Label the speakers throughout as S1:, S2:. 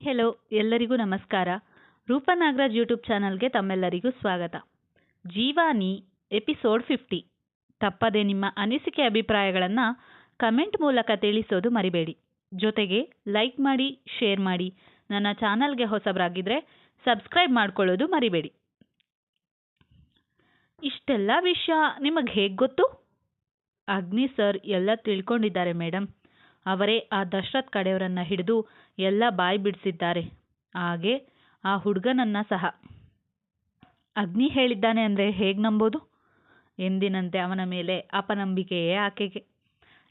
S1: Hello ಎಲ್ಲರಿಗೂ ನಮಸ್ಕಾರ. ರೂಪನಾಗರಾಜ್ YouTube ಚಾನಲ್ಗೆ ತಮ್ಮೆಲ್ಲರಿಗೂ ಸ್ವಾಗತ. ಜೀವಾನಿ ಎಪಿಸೋಡ್ ಫಿಫ್ಟಿ ತಪ್ಪದೆ ನಿಮ್ಮ ಅನಿಸಿಕೆ ಅಭಿಪ್ರಾಯಗಳನ್ನು ಕಮೆಂಟ್ ಮೂಲಕ ತಿಳಿಸೋದು ಮರಿಬೇಡಿ. ಜೊತೆಗೆ ಲೈಕ್ ಮಾಡಿ ಶೇರ್ ಮಾಡಿ. ನನ್ನ ಚಾನಲ್ಗೆ ಹೊಸಬರಾಗಿದ್ದರೆ ಸಬ್ಸ್ಕ್ರೈಬ್ ಮಾಡ್ಕೊಳ್ಳೋದು ಮರಿಬೇಡಿ. ಇಷ್ಟೆಲ್ಲ ವಿಷಯ ನಿಮಗೆ ಹೇಗೆ ಗೊತ್ತು? ಅಗ್ನಿ ಸರ್ ಎಲ್ಲ ತಿಳ್ಕೊಂಡಿದ್ದಾರೆ ಮೇಡಮ್ ಅವರೇ ಆ ದಶರಥ್ ಕಡೆಯವರನ್ನ ಹಿಡಿದು ಎಲ್ಲ ಬಾಯಿ ಬಿಡಿಸಿದ್ದಾರೆ. ಹಾಗೆ ಆ ಹುಡುಗನನ್ನ ಸಹ. ಅಗ್ನಿ ಹೇಳಿದ್ದಾನೆ ಅಂದರೆ ಹೇಗೆ ನಂಬೋದು? ಎಂದಿನಂತೆ ಅವನ ಮೇಲೆ ಅಪನಂಬಿಕೆಯೇ ಆಕೆಗೆ.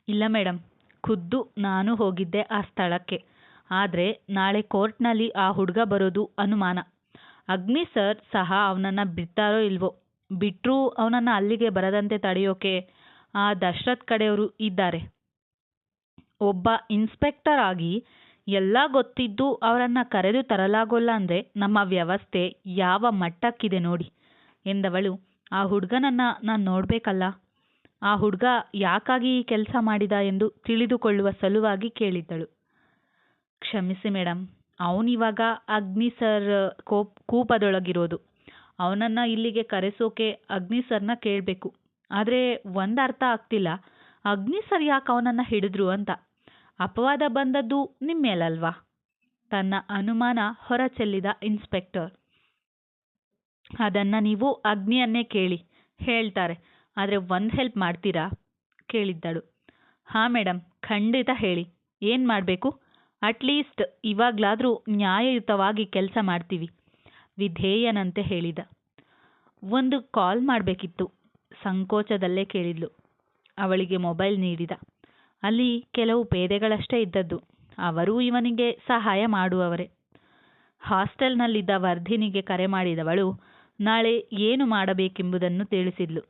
S1: ಇಲ್ಲ ಮೇಡಮ್ ಖುದ್ದು ನಾನು ಹೋಗಿದ್ದೆ ಆ ಸ್ಥಳಕ್ಕೆ. ಆದರೆ ನಾಳೆ ಕೋರ್ಟ್ನಲ್ಲಿ ಆ ಹುಡುಗ ಬರೋದು ಅನುಮಾನ. ಅಗ್ನಿ ಸರ್ ಸಹ ಅವನನ್ನು ಬಿಡ್ತಾರೋ ಇಲ್ವೋ? ಬಿಟ್ಟರೂ ಅವನನ್ನು ಅಲ್ಲಿಗೆ ಬರದಂತೆ ತಡೆಯೋಕೆ ಆ ದಶರಥ್ ಕಡೆಯವರು ಇದ್ದಾರೆ. ಒಬ್ಬ ಇನ್ಸ್ಪೆಕ್ಟರ್ ಆಗಿ ಎಲ್ಲ ಗೊತ್ತಿದ್ದು ಅವರನ್ನು ಕರೆದು ತರಲಾಗೋಲ್ಲ ಅಂದರೆ ನಮ್ಮ ವ್ಯವಸ್ಥೆ ಯಾವ ಮಟ್ಟಕ್ಕಿದೆ ನೋಡಿ ಎಂದವಳು. ಆ ಹುಡುಗನನ್ನು ನಾನು ನೋಡಬೇಕಲ್ಲ? ಆ ಹುಡುಗ ಯಾಕಾಗಿ ಈ ಕೆಲಸ ಮಾಡಿದ ಎಂದು ತಿಳಿದುಕೊಳ್ಳುವ ಸಲುವಾಗಿ ಕೇಳಿದ್ದಳು. ಕ್ಷಮಿಸಿ ಮೇಡಮ್ ಅವನಿವಾಗ ಅಗ್ನಿ ಸರ್ ಕೋಪ್ ಕೂಪದೊಳಗಿರೋದು. ಅವನನ್ನು ಇಲ್ಲಿಗೆ ಕರೆಸೋಕೆ ಅಗ್ನಿ ಸರ್ನ ಕೇಳಬೇಕು. ಆದರೆ ಒಂದು ಅರ್ಥ ಆಗ್ತಿಲ್ಲ. ಅಗ್ನಿ ಸರ್ ಯಾಕೆ ಅವನನ್ನು ಹಿಡಿದ್ರು ಅಂತ. ಅಪವಾದ ಬಂದದ್ದು ನಿಮ್ಮೇಲಲ್ವಾ ತನ್ನ ಅನುಮಾನ ಹೊರಚೆಲ್ಲಿದ ಇನ್ಸ್ಪೆಕ್ಟರ್. ಅದನ್ನು ನೀವು ಅಗ್ನಿಯನ್ನೇ ಕೇಳಿ, ಹೇಳ್ತಾರೆ. ಆದರೆ ಒಂದು ಹೆಲ್ಪ್ ಮಾಡ್ತೀರಾ? ಕೇಳಿದ್ದಳು. ಹಾಂ ಮೇಡಮ್ ಖಂಡಿತ ಹೇಳಿ. ಏನು ಮಾಡಬೇಕು? ಅಟ್ಲೀಸ್ಟ್ ಇವಾಗಲಾದರೂ ನ್ಯಾಯಯುತವಾಗಿ ಕೆಲಸ ಮಾಡ್ತೀವಿ, ವಿಧೇಯನಂತೆ ಹೇಳಿದ. ಒಂದು ಕಾಲ್ ಮಾಡಬೇಕಿತ್ತು, ಸಂಕೋಚದಲ್ಲೇ ಕೇಳಿದ್ಲು. ಅವಳಿಗೆ ಮೊಬೈಲ್ ನೀಡಿದ. ಅಲ್ಲಿ ಕೆಲವು ಪೇದೆಗಳಷ್ಟೇ ಇದ್ದದ್ದು. ಅವರೂ ಇವನಿಗೆ ಸಹಾಯ ಮಾಡುವವರೇ. ಹಾಸ್ಟೆಲ್ನಲ್ಲಿದ್ದ ವರ್ಧಿನಿಗೆ ಕರೆ ಮಾಡಿದವಳು, ನಾಳೆ ಏನು ಮಾಡಬೇಕೆಂಬುದನ್ನು ತಿಳಿಸಿದ್ಲು.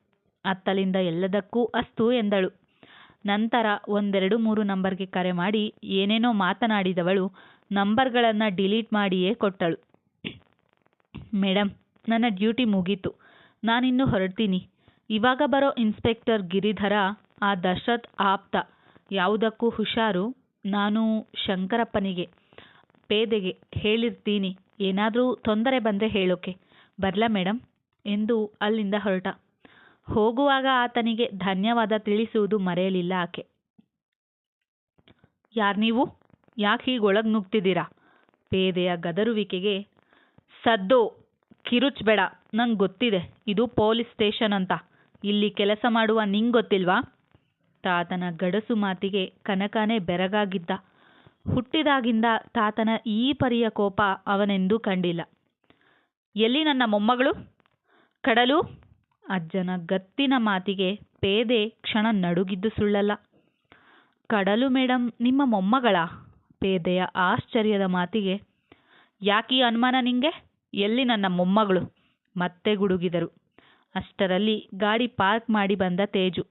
S1: ಅತ್ತಲಿಂದ ಎಲ್ಲದಕ್ಕೂ ಅಸ್ತು ಎಂದಳು. ನಂತರ ಒಂದೆರಡು ಮೂರು ನಂಬರ್ಗೆ ಕರೆ ಮಾಡಿ ಏನೇನೋ ಮಾತನಾಡಿದವಳು ನಂಬರ್ಗಳನ್ನು ಡಿಲೀಟ್ ಮಾಡಿಯೇ ಕೊಟ್ಟಳು. ಮೇಡಮ್ ನನ್ನ ಡ್ಯೂಟಿ ಮುಗೀತು. ನಾನಿನ್ನು ಹೊರಡ್ತೀನಿ. ಇವಾಗ ಬರೋ ಇನ್ಸ್ಪೆಕ್ಟರ್ ಗಿರಿಧರ ಆ ದಶರಥ್ ಆಪ್ತ. ಯಾವುದಕ್ಕೂ ಹುಷಾರು. ನಾನು ಶಂಕರಪ್ಪನಿಗೆ, ಪೇದೆಗೆ ಹೇಳಿರ್ತೀನಿ. ಏನಾದರೂ ತೊಂದರೆ ಬಂದರೆ ಹೇಳೋಕೆ. ಬರಲಾ ಮೇಡಮ್ ಎಂದು ಅಲ್ಲಿಂದ ಹೊರಟ. ಹೋಗುವಾಗ ಆತನಿಗೆ ಧನ್ಯವಾದ ತಿಳಿಸುವುದು ಮರೆಯಲಿಲ್ಲ ಆಕೆ. ಯಾರು ನೀವು? ಯಾಕೆ ಹೀಗೆ ಒಳಗೆ ನುಗ್ತಿದ್ದೀರಾ? ಪೇದೆಯ ಗದರುವಿಕೆಗೆ, ಸದ್ದು ಕಿರುಚ್ಬೇಡ ನಂಗೆ ಗೊತ್ತಿದೆ. ಇದು ಪೊಲೀಸ್ ಸ್ಟೇಷನ್ ಅಂತ. ಇಲ್ಲಿ ಕೆಲಸ ಮಾಡುವ ನಿಂಗ್ ಗೊತ್ತಿಲ್ವಾ? ತಾತನ ಗಡಸು ಮಾತಿಗೆ ಕನಕನೇ ಬೆರಗಾಗಿದ್ದ. ಹುಟ್ಟಿದಾಗಿಂದ ತಾತನ ಈ ಪರಿಯ ಕೋಪ ಅವನೆಂದೂ ಕಂಡಿಲ್ಲ. ಎಲ್ಲಿ ನನ್ನ ಮೊಮ್ಮಗಳು? ಕಡಲು? ಅಜ್ಜನ ಗತ್ತಿನ ಮಾತಿಗೆ ಪೇದೆ ಕ್ಷಣ ನಡುಗಿದ್ದು ಸುಳ್ಳಲ್ಲ. ಕಡಲು ಮೇಡಮ್ ನಿಮ್ಮ ಮೊಮ್ಮಗಳ? ಪೇದೆಯ ಆಶ್ಚರ್ಯದ ಮಾತಿಗೆ, ಯಾಕೀ ಅನುಮಾನ ನಿಂಗೆ? ಎಲ್ಲಿ ನನ್ನ ಮೊಮ್ಮಗಳು? ಮತ್ತೆ ಗುಡುಗಿದರು. ಅಷ್ಟರಲ್ಲಿ ಗಾಡಿ ಪಾರ್ಕ್ ಮಾಡಿ ಬಂದ ತೇಜು.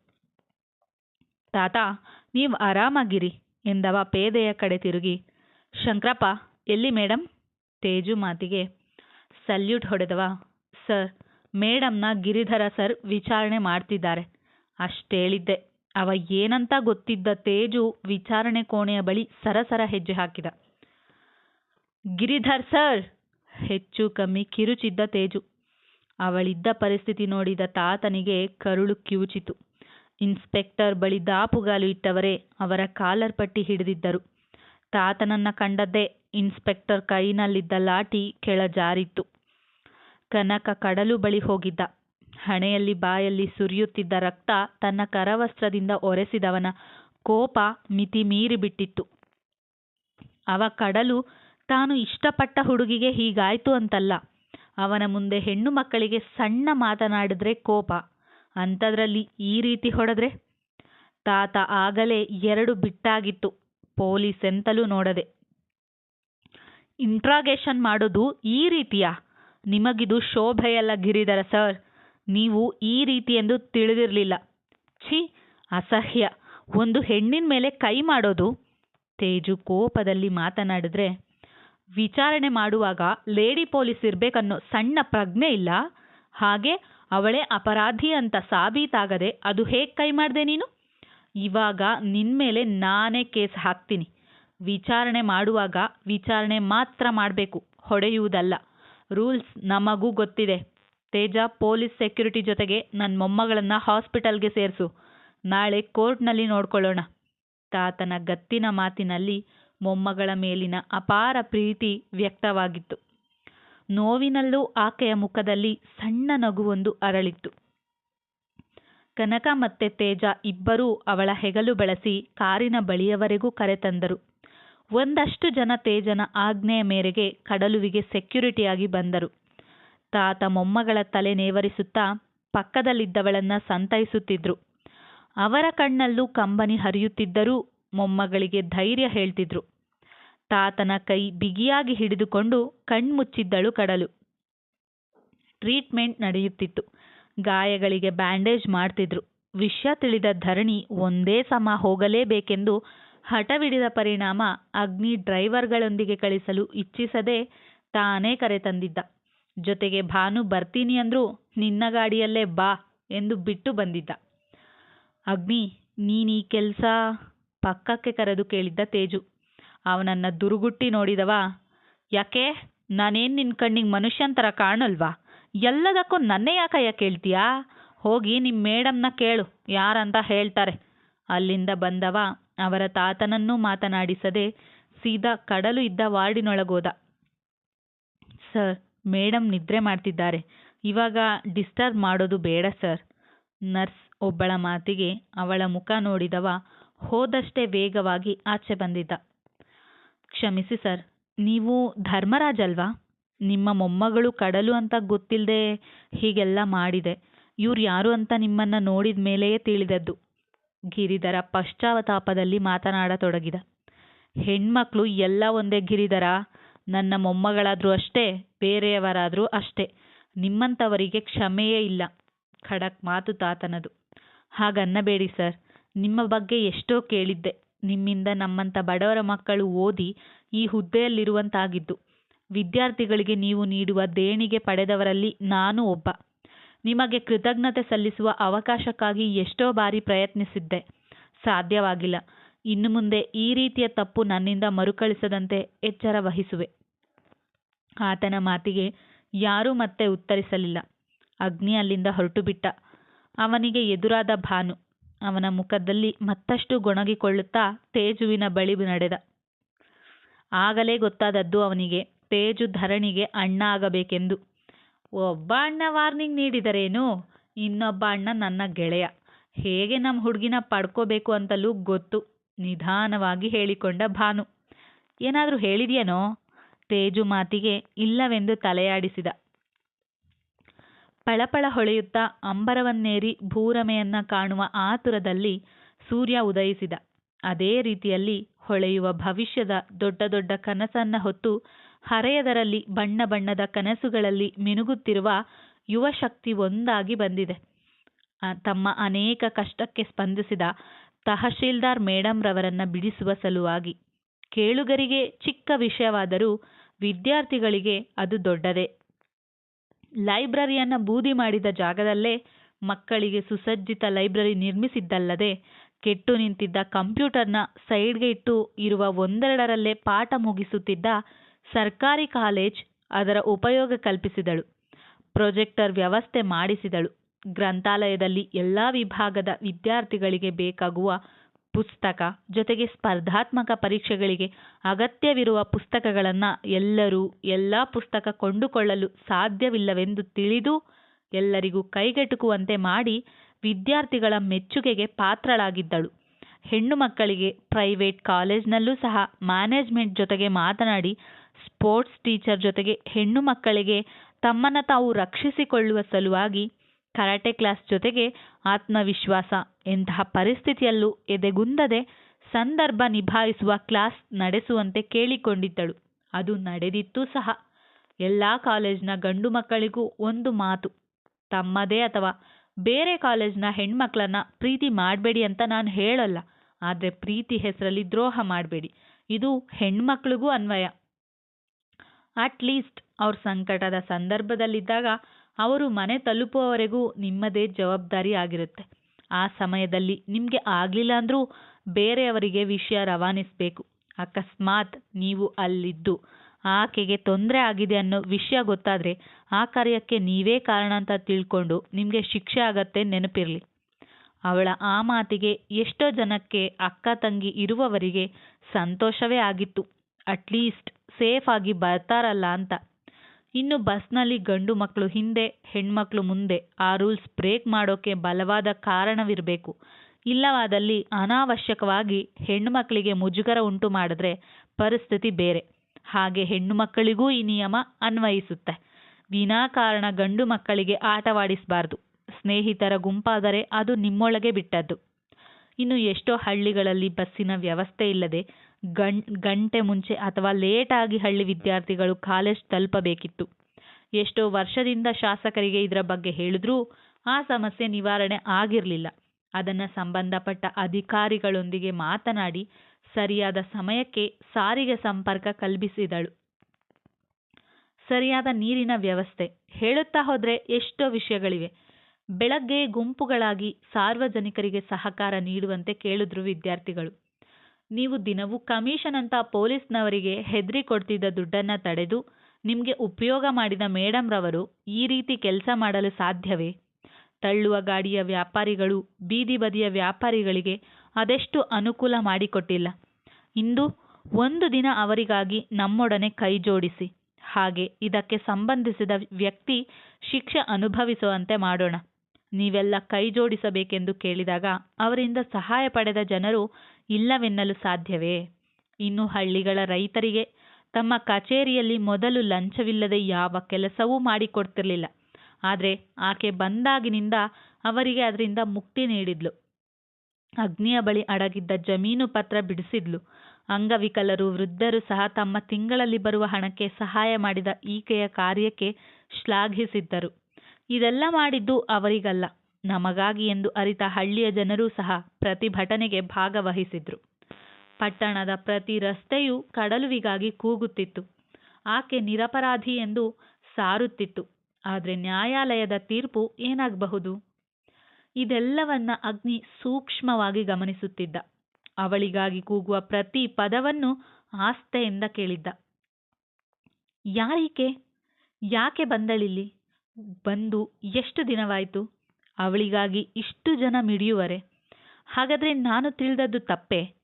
S1: ತಾತ, ನೀವು ಆರಾಮಾಗಿರಿ ಎಂದವ ಪೇದೆಯ ಕಡೆ ತಿರುಗಿ. ಶಂಕರಪ್ಪ, ಎಲ್ಲಿ ಮೇಡಮ್ ತೇಜು ಮಾತಿಗೆ ಸಲ್ಯೂಟ್ ಹೊಡೆದವ. ಸರ್ ಮೇಡಮ್ನ ಗಿರಿಧರ ಸರ್ ವಿಚಾರಣೆ ಮಾಡ್ತಿದ್ದಾರೆ. ಅಷ್ಟೇಳಿದ್ದೆ. ಅವ ಏನಂತ ಗೊತ್ತಿದ್ದ ತೇಜು ವಿಚಾರಣೆ ಕೋಣೆಯ ಬಳಿ ಸರಸರ ಹೆಜ್ಜೆ ಹಾಕಿದ. ಗಿರಿಧರ್ ಸರ್! ಹೆಚ್ಚು ಕಮ್ಮಿ ಕಿರುಚಿದ್ದ ತೇಜು. ಅವಳಿದ್ದ ಪರಿಸ್ಥಿತಿ ನೋಡಿದ ತಾತನಿಗೆ ಕರುಳು ಕಿವುಚಿತು. ಇನ್ಸ್ಪೆಕ್ಟರ್ ಬಳಿ ದಾಪುಗಾಲು ಇಟ್ಟವರೇ ಅವರ ಕಾಲರ್ ಪಟ್ಟಿ ಹಿಡಿದಿದ್ದರು. ತಾತನನ್ನ ಕಂಡದ್ದೇ ಇನ್ಸ್ಪೆಕ್ಟರ್ ಕೈನಲ್ಲಿದ್ದ ಲಾಠಿ ಕೆಳ ಜಾರಿತ್ತು. ಕನಕ ಕಡಲು ಬಳಿ ಹೋಗಿದ್ದ. ಹಣೆಯಲ್ಲಿ ಬಾಯಲ್ಲಿ ಸುರಿಯುತ್ತಿದ್ದ ರಕ್ತ ತನ್ನ ಕರವಸ್ತ್ರದಿಂದ ಒರೆಸಿದವನ ಕೋಪ ಮಿತಿ ಮೀರಿಬಿಟ್ಟಿತ್ತು ಅವ ಕಡಲು, ತಾನು ಇಷ್ಟಪಟ್ಟ ಹುಡುಗಿಗೆ ಹೀಗಾಯ್ತು ಅಂತಲ್ಲ. ಅವನ ಮುಂದೆ ಹೆಣ್ಣು ಮಕ್ಕಳಿಗೆ ಸಣ್ಣ ಮಾತನಾಡಿದ್ರೆ ಕೋಪ. ಅಂಥದ್ರಲ್ಲಿ ಈ ರೀತಿ ಹೊಡೆದ್ರೆ? ತಾತ ಆಗಲೇ ಎರಡು ಬಿಟ್ಟಾಗಿತ್ತು, ಪೊಲೀಸ್ ಎಂತಲೂ ನೋಡದೆ. ಇಂಟ್ರಾಗೇಷನ್ ಮಾಡೋದು ಈ ರೀತಿಯಾ? ನಿಮಗಿದು ಶೋಭೆಯಲ್ಲ ಗಿರಿಧರ ಸರ್, ನೀವು ಈ ರೀತಿ ಎಂದು ತಿಳಿದಿರಲಿಲ್ಲ. ಛಿ, ಅಸಹ್ಯ. ಒಂದು ಹೆಣ್ಣಿನ ಮೇಲೆ ಕೈ ಮಾಡೋದು? ತೇಜು ಕೋಪದಲ್ಲಿ ಮಾತನಾಡಿದ್ರೆ ವಿಚಾರಣೆ ಮಾಡುವಾಗ ಲೇಡಿ ಪೊಲೀಸ್ ಇರಬೇಕನ್ನೋ ಸಣ್ಣ ಪ್ರಜ್ಞೆ ಇಲ್ಲ. ಹಾಗೆ ಅವಳೇ ಅಪರಾಧಿ ಅಂತ ಸಾಬೀತಾಗದೆ ಅದು ಹೇಗೆ ಕೈ ಮಾಡಿದೆ ನೀನು? ಇವಾಗ ನಿನ್ನ ಮೇಲೆ ನಾನೇ ಕೇಸ್ ಹಾಕ್ತೀನಿ. ವಿಚಾರಣೆ ಮಾಡುವಾಗ ವಿಚಾರಣೆ ಮಾತ್ರ ಮಾಡಬೇಕು, ಹೊಡೆಯುವುದಲ್ಲ. ರೂಲ್ಸ್ ನಮಗೂ ಗೊತ್ತಿದೆ. ತೇಜ ಪೊಲೀಸ್ ಸೆಕ್ಯೂರಿಟಿ ಜೊತೆಗೆ ನನ್ನ ಮೊಮ್ಮಗಳನ್ನು ಹಾಸ್ಪಿಟಲ್ಗೆ ಸೇರಿಸು. ನಾಳೆ ಕೋರ್ಟ್ನಲ್ಲಿ ನೋಡ್ಕೊಳ್ಳೋಣ. ತಾತನ ಗತ್ತಿನ ಮಾತಿನಲ್ಲಿ ಮೊಮ್ಮಗಳ ಮೇಲಿನ ಅಪಾರ ಪ್ರೀತಿ ವ್ಯಕ್ತವಾಗಿತ್ತು. ನೋವಿನಲ್ಲೂ ಆಕೆಯ ಮುಖದಲ್ಲಿ ಸಣ್ಣ ನಗುವೊಂದು ಅರಳಿತ್ತು. ಕನಕ ಮತ್ತೆ ತೇಜ ಇಬ್ಬರೂ ಅವಳ ಹೆಗಲು ಬಳಸಿ ಕಾರಿನ ಬಳಿಯವರೆಗೂ ಕರೆತಂದರು ಒಂದಷ್ಟು ಜನ ತೇಜನ ಆಜ್ಞೆಯ ಮೇರೆಗೆ ಕಡಲುವಿಗೆ ಸೆಕ್ಯುರಿಟಿಯಾಗಿ ಬಂದರು. ತಾತ ಮೊಮ್ಮಗಳ ತಲೆ ನೇವರಿಸುತ್ತಾ ಪಕ್ಕದಲ್ಲಿದ್ದವಳನ್ನ ಸಂತೈಸುತ್ತಿದ್ರು. ಅವರ ಕಣ್ಣಲ್ಲೂ ಕಂಬನಿ ಹರಿಯುತ್ತಿದ್ದರೂ ಮೊಮ್ಮಗಳಿಗೆ ಧೈರ್ಯ ಹೇಳ್ತಿದ್ರು. ತಾತನ ಕೈ ಬಿಗಿಯಾಗಿ ಹಿಡಿದುಕೊಂಡು ಕಣ್ಮುಚ್ಚಿದ್ದಳು ಕಡಲು. ಟ್ರೀಟ್ಮೆಂಟ್ ನಡೆಯುತ್ತಿತ್ತು. ಗಾಯಗಳಿಗೆ ಬ್ಯಾಂಡೇಜ್ ಮಾಡ್ತಿದ್ರು. ವಿಷಯ ತಿಳಿದ ಧರಣಿ ಒಂದೇ ಸಮ ಹೋಗಲೇಬೇಕೆಂದು ಹಠವಿಡಿದ ಪರಿಣಾಮ ಅಗ್ನಿ ಡ್ರೈವರ್ಗಳೊಂದಿಗೆ ಕಳಿಸಲು ಇಚ್ಛಿಸದೆ ತಾನೇ ಕರೆತಂದಿದ್ದ ಜೊತೆಗೆ ಭಾನು ಬರ್ತೀನಿ ಅಂದ್ರೂ ನಿನ್ನ ಗಾಡಿಯಲ್ಲೇ ಬಾ ಎಂದು ಬಿಟ್ಟು ಬಂದಿದ್ದ. ಅಗ್ನಿ, ನೀನೀ ಕೆಲಸ? ಪಕ್ಕಕ್ಕೆ ಕರೆದು ಕೇಳಿದ್ದ ತೇಜು. ಅವನನ್ನ ದುರುಗುಟ್ಟಿ ನೋಡಿದವ. ಯಾಕೆ? ನಾನೇನು ನಿನ್ನ ಕಣ್ಣಿಗೆ ಮನುಷ್ಯನ ಥರ ಕಾಣಲ್ವಾ? ಎಲ್ಲದಕ್ಕೂ ನನ್ನೇ ಯಾಕಯ್ಯ ಕೇಳ್ತೀಯಾ? ಹೋಗಿ ನಿಮ್ಮ ಮೇಡಮ್ನ ಕೇಳು, ಯಾರಂತ ಹೇಳ್ತಾರೆ. ಅಲ್ಲಿಂದ ಬಂದವ. ಅವರ ತಾತನನ್ನೂ ಮಾತನಾಡಿಸದೆ ಸೀದಾ ಕಡಲು ಇದ್ದ ವಾರ್ಡಿನೊಳಗೋದ. ಸರ್, ಮೇಡಮ್ ನಿದ್ರೆ ಮಾಡ್ತಿದ್ದಾರೆ. ಇವಾಗ ಡಿಸ್ಟರ್ಬ್ ಮಾಡೋದು ಬೇಡ ಸರ್. ನರ್ಸ್ ಒಬ್ಬಳ ಮಾತಿಗೆ ಅವಳ ಮುಖ ನೋಡಿದವ. ಹೋದಷ್ಟೇ ವೇಗವಾಗಿ ಆಚೆ ಬಂದಿದ್ದ. ಕ್ಷಮಿಸಿ ಸರ್. ನೀವು ಧರ್ಮರಾಜ್ ಅಲ್ವಾ ನಿಮ್ಮ ಮೊಮ್ಮಗಳು ಕಡಲು ಅಂತ ಗೊತ್ತಿಲ್ಲದೆ ಹೀಗೆಲ್ಲ ಮಾಡಿದೆ. ಇವ್ರು ಯಾರು ಅಂತ ನಿಮ್ಮನ್ನ ನೋಡಿದ ಮೇಲೆಯೇ ತಿಳಿದದ್ದು. ಗಿರಿಧರ ಪಶ್ಚಾತ್ತಾಪದಲ್ಲಿ ಮಾತನಾಡತೊಡಗಿದ. ಹೆಣ್ಮಕ್ಳು ಎಲ್ಲ ಒಂದೇ ಗಿರಿಧರ? ನನ್ನ ಮೊಮ್ಮಗಳಾದರೂ ಅಷ್ಟೇ, ಬೇರೆಯವರಾದರೂ ಅಷ್ಟೇ. ನಿಮ್ಮಂಥವರಿಗೆ ಕ್ಷಮೆಯೇ ಇಲ್ಲ. ಖಡಕ್ ಮಾತು ತಾತನದು. ಹಾಗನ್ನಬೇಡಿ ಸರ್. ನಿಮ್ಮ ಬಗ್ಗೆ ಎಷ್ಟೋ ಕೇಳಿದ್ದೆ. ನಿಮ್ಮಿಂದ ನಮ್ಮಂಥ ಬಡವರ ಮಕ್ಕಳು ಓದಿ ಈ ಹುದ್ದೆಯಲ್ಲಿರುವಂತಾಗಿದ್ದು, ವಿದ್ಯಾರ್ಥಿಗಳಿಗೆ ನೀವು ನೀಡುವ ದೇಣಿಗೆ ಪಡೆದವರಲ್ಲಿ ನಾನು ಒಬ್ಬ. ನಿಮಗೆ ಕೃತಜ್ಞತೆ ಸಲ್ಲಿಸುವ ಅವಕಾಶಕ್ಕಾಗಿ ಎಷ್ಟೋ ಬಾರಿ ಪ್ರಯತ್ನಿಸಿದ್ದೆ. ಸಾಧ್ಯವಾಗಿಲ್ಲ. ಇನ್ನು ಮುಂದೆ ಈ ರೀತಿಯ ತಪ್ಪು ನನ್ನಿಂದ ಮರುಕಳಿಸದಂತೆ ಎಚ್ಚರ ವಹಿಸುವೆ. ಆತನ ಮಾತಿಗೆ ಯಾರೂ ಮತ್ತೆ ಉತ್ತರಿಸಲಿಲ್ಲ. ಅಗ್ನಿ ಅಲ್ಲಿಂದ ಹೊರಟುಬಿಟ್ಟ. ಅವನಿಗೆ ಎದುರಾದ ಭಾನು ಅವನ ಮುಖದಲ್ಲಿ ಮತ್ತಷ್ಟು ಗೊಣಗಿಕೊಳ್ಳುತ್ತಾ ತೇಜುವಿನ ಬಳಿ ನಡೆದ. ಆಗಲೇ ಗೊತ್ತಾದದ್ದು ಅವನಿಗೆ, ತೇಜು ಧರಣಿಗೆ ಅಣ್ಣ ಆಗಬೇಕೆಂದು ಒಬ್ಬ ಅಣ್ಣ ವಾರ್ನಿಂಗ್ ನೀಡಿದರೇನು? ಇನ್ನೊಬ್ಬ ಅಣ್ಣ ನನ್ನ ಗೆಳೆಯ. ಹೇಗೆ ನಮ್ಮ ಹುಡುಗಿನ ಪಡ್ಕೋಬೇಕು ಅಂತಲೂ ಗೊತ್ತು. ನಿಧಾನವಾಗಿ ಹೇಳಿಕೊಂಡ ಭಾನು. ಏನಾದರೂ ಹೇಳಿದೆಯೇನೋ? ತೇಜು ಮಾತಿಗೆ ಇಲ್ಲವೆಂದು ತಲೆಯಾಡಿಸಿದ. ಪಳಪಳ ಹೊಳೆಯುತ್ತಾ ಅಂಬರವನ್ನೇರಿ ಭೂರಮೆಯನ್ನ ಕಾಣುವ ಆತುರದಲ್ಲಿ ಸೂರ್ಯ ಉದಯಿಸಿದ. ಅದೇ ರೀತಿಯಲ್ಲಿ ಹೊಳೆಯುವ ಭವಿಷ್ಯದ ದೊಡ್ಡ ದೊಡ್ಡ ಕನಸನ್ನ ಹೊತ್ತು ಹರೆಯದರಲ್ಲಿ ಬಣ್ಣ ಬಣ್ಣದ ಕನಸುಗಳಲ್ಲಿ ಮಿನುಗುತ್ತಿರುವ ಯುವ ಶಕ್ತಿ ಒಂದಾಗಿ ಬಂದಿದೆ. ತಮ್ಮ ಅನೇಕ ಕಷ್ಟಕ್ಕೆ ಸ್ಪಂದಿಸಿದ ತಹಶೀಲ್ದಾರ್ ಮೇಡಮ್ ರವರನ್ನ ಬಿಡಿಸುವ ಸಲುವಾಗಿ ಕೇಳುಗರಿಗೆ ಚಿಕ್ಕ ವಿಷಯವಾದರೂ ವಿದ್ಯಾರ್ಥಿಗಳಿಗೆ ಅದು ದೊಡ್ಡದೇ. ಲೈಬ್ರರಿಯನ್ನು ಬೂದಿ ಮಾಡಿದ ಜಾಗದಲ್ಲೇ ಮಕ್ಕಳಿಗೆ ಸುಸಜ್ಜಿತ ಲೈಬ್ರರಿ ನಿರ್ಮಿಸಿದ್ದಲ್ಲದೆ ಕೆಟ್ಟು ನಿಂತಿದ್ದ ಕಂಪ್ಯೂಟರ್ನ ಸೈಡ್ಗೆ ಇಟ್ಟು ಇರುವ ಒಂದೆರಡರಲ್ಲೇ ಪಾಠ ಮುಗಿಸುತ್ತಿದ್ದ ಸರ್ಕಾರಿ ಕಾಲೇಜ್ ಅದರ ಉಪಯೋಗ ಕಲ್ಪಿಸಿದಳು. ಪ್ರೊಜೆಕ್ಟರ್ ವ್ಯವಸ್ಥೆ ಮಾಡಿಸಿದಳು. ಗ್ರಂಥಾಲಯದಲ್ಲಿ ಎಲ್ಲ ವಿಭಾಗದ ವಿದ್ಯಾರ್ಥಿಗಳಿಗೆ ಬೇಕಾಗುವ ಪುಸ್ತಕ ಜೊತೆಗೆ ಸ್ಪರ್ಧಾತ್ಮಕ ಪರೀಕ್ಷೆಗಳಿಗೆ ಅಗತ್ಯವಿರುವ ಪುಸ್ತಕಗಳನ್ನು ಎಲ್ಲರೂ ಎಲ್ಲ ಪುಸ್ತಕ ಕೊಂಡುಕೊಳ್ಳಲು ಸಾಧ್ಯವಿಲ್ಲವೆಂದು ತಿಳಿದು ಎಲ್ಲರಿಗೂ ಕೈಗೆಟುಕುವಂತೆ ಮಾಡಿ ವಿದ್ಯಾರ್ಥಿಗಳ ಮೆಚ್ಚುಗೆಗೆ ಪಾತ್ರಳಾಗಿದ್ದಳು. ಹೆಣ್ಣು ಮಕ್ಕಳಿಗೆ ಪ್ರೈವೇಟ್ ಕಾಲೇಜ್ನಲ್ಲೂ ಸಹ ಮ್ಯಾನೇಜ್ಮೆಂಟ್ ಜೊತೆಗೆ ಮಾತನಾಡಿ, ಸ್ಪೋರ್ಟ್ಸ್ ಟೀಚರ್ ಜೊತೆಗೆ ಹೆಣ್ಣು ಮಕ್ಕಳಿಗೆ ತಮ್ಮನ್ನು ತಾವು ರಕ್ಷಿಸಿಕೊಳ್ಳುವ ಸಲುವಾಗಿ ಕರಾಟೆ ಕ್ಲಾಸ್ ಜೊತೆಗೆ ಆತ್ಮವಿಶ್ವಾಸ ಎಂತಹ ಪರಿಸ್ಥಿತಿಯಲ್ಲೂ ಎದೆಗುಂದದೆ ಸಂದರ್ಭ ನಿಭಾಯಿಸುವ ಕ್ಲಾಸ್ ನಡೆಸುವಂತೆ ಕೇಳಿಕೊಂಡಿದ್ದಳು. ಅದು ನಡೆದಿತ್ತು ಸಹ. ಎಲ್ಲ ಕಾಲೇಜ್ನ ಗಂಡು ಮಕ್ಕಳಿಗೂ ಒಂದು ಮಾತು. ತಮ್ಮದೇ ಅಥವಾ ಬೇರೆ ಕಾಲೇಜ್ನ ಹೆಣ್ಮಕ್ಳನ್ನ ಪ್ರೀತಿ ಮಾಡಬೇಡಿ ಅಂತ ನಾನು ಹೇಳಲ್ಲ. ಆದರೆ ಪ್ರೀತಿ ಹೆಸರಲ್ಲಿ ದ್ರೋಹ ಮಾಡಬೇಡಿ. ಇದು ಹೆಣ್ಮಕ್ಳಿಗೂ ಅನ್ವಯ. ಅಟ್ಲೀಸ್ಟ್ ಅವ್ರ ಸಂಕಟದ ಸಂದರ್ಭದಲ್ಲಿದ್ದಾಗ ಅವರು ಮನೆ ತಲುಪುವವರೆಗೂ ನಿಮ್ಮದೇ ಜವಾಬ್ದಾರಿ ಆಗಿರುತ್ತೆ. ಆ ಸಮಯದಲ್ಲಿ ನಿಮಗೆ ಆಗಲಿಲ್ಲ ಅಂದರೂ ಬೇರೆಯವರಿಗೆ ವಿಷಯ ರವಾನಿಸಬೇಕು. ಅಕಸ್ಮಾತ್ ನೀವು ಅಲ್ಲಿದ್ದು ಆಕೆಗೆ ತೊಂದರೆ ಆಗಿದೆ ಅನ್ನೋ ವಿಷಯ ಗೊತ್ತಾದರೆ ಆ ಕಾರ್ಯಕ್ಕೆ ನೀವೇ ಕಾರಣ ಅಂತ ತಿಳ್ಕೊಂಡು ನಿಮಗೆ ಶಿಕ್ಷೆ ಆಗತ್ತೆ ನೆನಪಿರಲಿ. ಅವಳ ಆ ಮಾತಿಗೆ ಎಷ್ಟೋ ಜನಕ್ಕೆ ಅಕ್ಕ ತಂಗಿ ಇರುವವರಿಗೆ ಸಂತೋಷವೇ ಆಗಿತ್ತು. ಅಟ್ಲೀಸ್ಟ್ ಸೇಫ್ ಆಗಿ ಬರ್ತಾರಲ್ಲ ಅಂತ. ಇನ್ನು ಬಸ್ನಲ್ಲಿ ಗಂಡು ಮಕ್ಕಳು ಹಿಂದೆ, ಹೆಣ್ಮಕ್ಳು ಮುಂದೆ. ಆ ರೂಲ್ಸ್ ಬ್ರೇಕ್ ಮಾಡೋಕೆ ಬಲವಾದ ಕಾರಣವಿರಬೇಕು. ಇಲ್ಲವಾದಲ್ಲಿ ಅನಾವಶ್ಯಕವಾಗಿ ಹೆಣ್ಣುಮಕ್ಕಳಿಗೆ ಮುಜುಗರ ಉಂಟು ಮಾಡಿದ್ರೆ ಪರಿಸ್ಥಿತಿ ಬೇರೆ. ಹಾಗೆ ಹೆಣ್ಣು ಮಕ್ಕಳಿಗೂ ಈ ನಿಯಮ ಅನ್ವಯಿಸುತ್ತೆ. ವಿನಾಕಾರಣ ಗಂಡು ಮಕ್ಕಳಿಗೆ ಆಟವಾಡಿಸಬಾರ್ದು. ಸ್ನೇಹಿತರ ಗುಂಪಾದರೆ ಅದು ನಿಮ್ಮೊಳಗೆ ಬಿಟ್ಟದ್ದು. ಇನ್ನು ಎಷ್ಟೋ ಹಳ್ಳಿಗಳಲ್ಲಿ ಬಸ್ಸಿನ ವ್ಯವಸ್ಥೆ ಇಲ್ಲದೆ ಗಂ, ಗಂಟೆ ಮುಂಚೆ ಅಥವಾ ಲೇಟಾಗಿ ಹಳ್ಳಿ ವಿದ್ಯಾರ್ಥಿಗಳು ಕಾಲೇಜ್ ತಲುಪಬೇಕಿತ್ತು. ಎಷ್ಟೋ ವರ್ಷದಿಂದ ಶಾಸಕರಿಗೆ ಇದರ ಬಗ್ಗೆ ಹೇಳಿದ್ರೂ ಆ ಸಮಸ್ಯೆ ನಿವಾರಣೆ ಆಗಿರಲಿಲ್ಲ. ಅದನ್ನು ಸಂಬಂಧಪಟ್ಟ ಅಧಿಕಾರಿಗಳೊಂದಿಗೆ ಮಾತನಾಡಿ ಸರಿಯಾದ ಸಮಯಕ್ಕೆ ಸಾರಿಗೆ ಸಂಪರ್ಕ ಕಲ್ಪಿಸಿದಳು. ಸರಿಯಾದ ನೀರಿನ ವ್ಯವಸ್ಥೆ. ಹೇಳುತ್ತಾ ಹೋದರೆ ಎಷ್ಟೋ ವಿಷಯಗಳಿವೆ. ಬೆಳಗ್ಗೆ ಗುಂಪುಗಳಾಗಿ ಸಾರ್ವಜನಿಕರಿಗೆ ಸಹಕಾರ ನೀಡುವಂತೆ ಕೇಳಿದ್ರು ವಿದ್ಯಾರ್ಥಿಗಳು. ನೀವು ದಿನವೂ ಕಮಿಷನ್ ಅಂತ ಪೊಲೀಸ್ನವರಿಗೆ ಹೆದರಿ ಕೊಡ್ತಿದ್ದ ದುಡ್ಡನ್ನು ತಡೆದು ನಿಮಗೆ ಉಪಯೋಗ ಮಾಡಿದ ಮೇಡಮ್ರವರು ಈ ರೀತಿ ಕೆಲಸ ಮಾಡಲು ಸಾಧ್ಯವೇ? ತಳ್ಳುವ ಗಾಡಿಯ ವ್ಯಾಪಾರಿಗಳು, ಬೀದಿ ಬದಿಯ ವ್ಯಾಪಾರಿಗಳಿಗೆ ಅದೆಷ್ಟು ಅನುಕೂಲ ಮಾಡಿಕೊಟ್ಟಿಲ್ಲ. ಇಂದು ಒಂದು ದಿನ ಅವರಿಗಾಗಿ ನಮ್ಮೊಡನೆ ಕೈಜೋಡಿಸಿ ಹಾಗೆ ಇದಕ್ಕೆ ಸಂಬಂಧಿಸಿದ ವ್ಯಕ್ತಿ ಶಿಕ್ಷೆ ಅನುಭವಿಸುವಂತೆ ಮಾಡೋಣ. ನೀವೆಲ್ಲ ಕೈಜೋಡಿಸಬೇಕೆಂದು ಕೇಳಿದಾಗ ಅವರಿಂದ ಸಹಾಯ ಪಡೆದ ಜನರು ಇಲ್ಲವೆನ್ನಲು ಸಾಧ್ಯವೇ? ಇನ್ನು ಹಳ್ಳಿಗಳ ರೈತರಿಗೆ ತಮ್ಮ ಕಚೇರಿಯಲ್ಲಿ ಮೊದಲು ಲಂಚವಿಲ್ಲದೆ ಯಾವ ಕೆಲಸವೂ ಮಾಡಿಕೊಡ್ತಿರಲಿಲ್ಲ. ಆದರೆ ಆಕೆ ಬಂದಾಗಿನಿಂದ ಅವರಿಗೆ ಅದರಿಂದ ಮುಕ್ತಿ ನೀಡಿದ್ಲು. ಅಗ್ನಿಯ ಬಳಿ ಅಡಗಿದ್ದ ಜಮೀನು ಪತ್ರ ಬಿಡಿಸಿದ್ಲು. ಅಂಗವಿಕಲರು, ವೃದ್ಧರು ಸಹ ತಮ್ಮ ತಿಂಗಳಲ್ಲಿ ಬರುವ ಹಣಕ್ಕೆ ಸಹಾಯ ಮಾಡಿದ ಈಕೆಯ ಕಾರ್ಯಕ್ಕೆ ಶ್ಲಾಘಿಸಿದ್ದರು. ಇದೆಲ್ಲ ಮಾಡಿದ್ದು ಅವರಿಗಲ್ಲ. ನಮಗಾಗಿ ಎಂದು ಅರಿತ ಹಳ್ಳಿಯ ಜನರೂ ಸಹ ಪ್ರತಿಭಟನೆಗೆ ಭಾಗವಹಿಸಿದ್ರು. ಪಟ್ಟಣದ ಪ್ರತಿ ರಸ್ತೆಯೂ ಕಡಲುವಿಗಾಗಿ ಕೂಗುತ್ತಿತ್ತು. ಆಕೆ ನಿರಪರಾಧಿ ಎಂದು ಸಾರುತ್ತಿತ್ತು. ಆದರೆ ನ್ಯಾಯಾಲಯದ ತೀರ್ಪು ಏನಾಗಬಹುದು? ಇದೆಲ್ಲವನ್ನ ಅಗ್ನಿ ಸೂಕ್ಷ್ಮವಾಗಿ ಗಮನಿಸುತ್ತಿದ್ದ. ಅವಳಿಗಾಗಿ ಕೂಗುವ ಪ್ರತಿ ಪದವನ್ನು ಆಸ್ಥೆಯಿಂದ ಕೇಳಿದ್ದ. ಯಾರೀಕೆ? ಯಾಕೆ ಬಂದಳಿಲ್ಲಿ? ಬಂದು ಎಷ್ಟು ದಿನವಾಯಿತು? ಅವಳಿಗಾಗಿ ಇಷ್ಟು ಜನ ಮಿಡಿಯುವರೆ. ಹಾಗಾದರೆ ನಾನು ತಿಳಿದದ್ದು ತಪ್ಪೇ?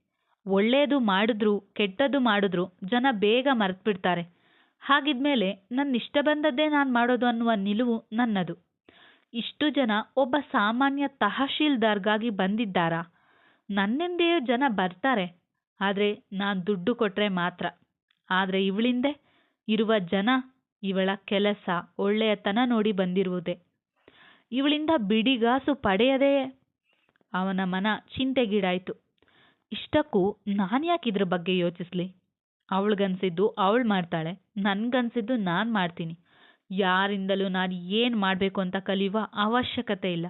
S1: ಒಳ್ಳೆಯದು ಮಾಡಿದ್ರು, ಕೆಟ್ಟದ್ದು ಮಾಡಿದ್ರು ಜನ ಬೇಗ ಮರೆತುಬಿಡ್ತಾರೆ. ಹಾಗಿದ್ಮೇಲೆ ನನ್ನ ಇಷ್ಟ ಬಂದದ್ದೇ ನಾನು ಮಾಡೋದು ಅನ್ನುವ ನಿಲುವು ನನ್ನದು. ಇಷ್ಟು ಜನ ಒಬ್ಬ ಸಾಮಾನ್ಯ ತಹಶೀಲ್ದಾರ್ಗಾಗಿ ಬಂದಿದ್ದಾರಾ? ನನ್ನೆಂದೇ ಜನ ಬರ್ತಾರೆ. ಆದರೆ ನಾನು ದುಡ್ಡು ಕೊಟ್ಟರೆ ಮಾತ್ರ. ಆದರೆ ಇವಳಿಂದೆ ಇರುವ ಜನ ಇವಳ ಕೆಲಸ ಒಳ್ಳೆಯತನ ನೋಡಿ ಬಂದಿರುವುದೇ. ಇವಳಿಂದ ಬಿಡಿಗಾಸು ಪಡೆಯದೇ ಅವನ ಮನ ಚಿಂತೆಗೀಡಾಯಿತು. ಇಷ್ಟಕ್ಕೂ ನಾನು ಯಾಕೆ ಇದ್ರ ಬಗ್ಗೆ ಯೋಚಿಸ್ಲಿ? ಅವಳಿಗನ್ಸಿದ್ದು ಅವಳು ಮಾಡ್ತಾಳೆ, ನನಗನ್ಸಿದ್ದು ನಾನು ಮಾಡ್ತೀನಿ. ಯಾರಿಂದಲೂ ನಾನು ಏನು ಮಾಡಬೇಕು ಅಂತ ಕಲಿಯುವ ಅವಶ್ಯಕತೆ ಇಲ್ಲ.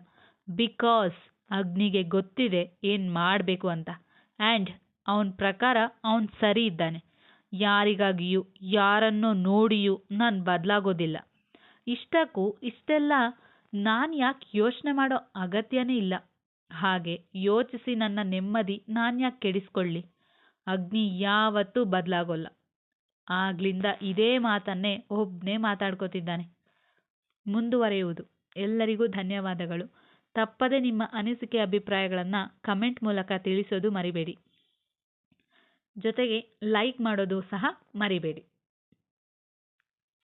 S1: ಬಿಕಾಸ್ ಅಗ್ನಿಗೆ ಗೊತ್ತಿದೆ ಏನು ಮಾಡಬೇಕು ಅಂತ. ಆ್ಯಂಡ್ ಅವನ ಪ್ರಕಾರ ಅವನು ಸರಿ ಇದ್ದಾನೆ. ಯಾರಿಗಾಗಿಯೂ, ಯಾರನ್ನೋ ನೋಡಿಯೂ ನಾನು ಬದಲಾಗೋದಿಲ್ಲ. ಇಷ್ಟಕ್ಕೂ ಇಷ್ಟೆಲ್ಲ ನಾನು ಯಾಕೆ ಯೋಚನೆ ಮಾಡೋ ಅಗತ್ಯನೇ ಇಲ್ಲ. ಹಾಗೆ ಯೋಚಿಸಿ ನನ್ನ ನೆಮ್ಮದಿ ನಾನು ಯಾಕೆ ಕೆಡಿಸ್ಕೊಳ್ಳಿ? ಅಗ್ನಿ ಯಾವತ್ತೂ ಬದಲಾಗೋಲ್ಲ. ಆಗ್ಲಿಂದ ಇದೇ ಮಾತನ್ನೇ ಒಬ್ಬನೇ ಮಾತಾಡ್ಕೋತಿದ್ದಾನೆ. ಮುಂದುವರೆಯುವುದು. ಎಲ್ಲರಿಗೂ ಧನ್ಯವಾದಗಳು. ತಪ್ಪದೆ ನಿಮ್ಮ ಅನಿಸಿಕೆ ಅಭಿಪ್ರಾಯಗಳನ್ನು ಕಮೆಂಟ್ ಮೂಲಕ ತಿಳಿಸೋದು ಮರಿಬೇಡಿ. ಜೊತೆಗೆ ಲೈಕ್ ಮಾಡೋದು ಸಹ ಮರಿಬೇಡಿ.